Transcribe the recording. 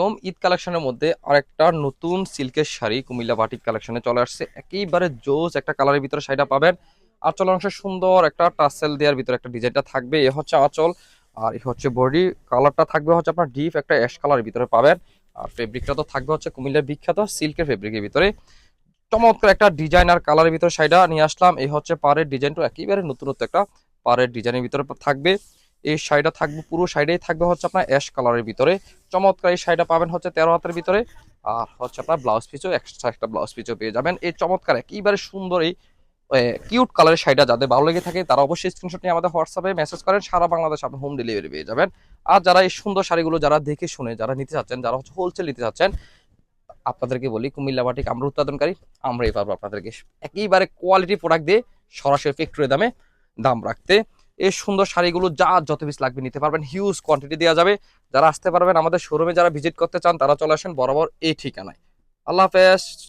একদম ঈদ কালেকশনের মধ্যে আরেকটা নতুন সিল্কের শাড়ি কুমিল্লা বাটিক কালেকশনে চলে আসছে। একেবারে জোস একটা কালারের ভিতরে শাড়িটা পাবেন। আঁচল অংশে সুন্দর, একটা টাসেল দেওয়ার ভিতরে একটা ডিজাইনটা থাকবে। এ হচ্ছে আঁচল, আর এ হচ্ছে বডি। কালারটা থাকবে হচ্ছে আপনার ডিপ, একটা অ্যাশ কালারের ভিতরে পাবেন। আর ফেব্রিকটা তো থাকবে হচ্ছে কুমিল্লার বিখ্যাত সিল্কের ফেব্রিকের ভিতরে। চমৎকার একটা ডিজাইন আর কালারের ভিতরে শাড়িটা নিয়ে আসলাম। এই হচ্ছে পাড়ের ডিজাইনটা একেবারে নতুনত্ব একটা পাড়ের ডিজাইনের ভিতরে থাকবে। এই শাড়িটা থাকবে, পুরো শাড়িটাই থাকবে হচ্ছে আপনার অ্যাশ কালারের ভিতরে। চমৎকার এই শাড়িটা পাবেন হচ্ছে তেরো হাতের ভিতরে। আর হচ্ছে আপনার ব্লাউজ পিসও এক্সট্রা একটা ব্লাউজ পিসও পেয়ে যাবেন। এই চমৎকার, একেবারে সুন্দর এই কিউট কালারের শাড়িটা যাদের ভালো লেগে থাকে তারা অবশ্যই স্ক্রিনশট নিয়ে আমাদের হোয়াটসঅ্যাপে মেসেজ করেন, সারা বাংলাদেশ আপনি হোম ডেলিভারি পেয়ে যাবেন। আর যারা এই সুন্দর শাড়িগুলো যারা দেখে শুনে, যারা নিতে চাচ্ছেন, যারা হচ্ছে হোলসেল নিতে চাচ্ছেন, আপনাদেরকে বলি কুমিল্লা বাটিক আমরা উৎপাদনকারী, আমরাই পারব আপনাদেরকে একেবারে কোয়ালিটি প্রোডাক্ট দিয়ে সরাসরি ফ্যাক্টরি দামে দাম রাখতে। এই সুন্দর শাড়িগুলো যা যত পিস লাগবে নিতে পারবেন। হিউজ কোয়ান্টিটি দেওয়া যাবে। যারা আসতে পারবেন, আমাদের শোরুমে যারা ভিজিট করতে চান, তারা চলে আসেন বরাবর এই ঠিকানায়। আল্লাহ হাফেজ।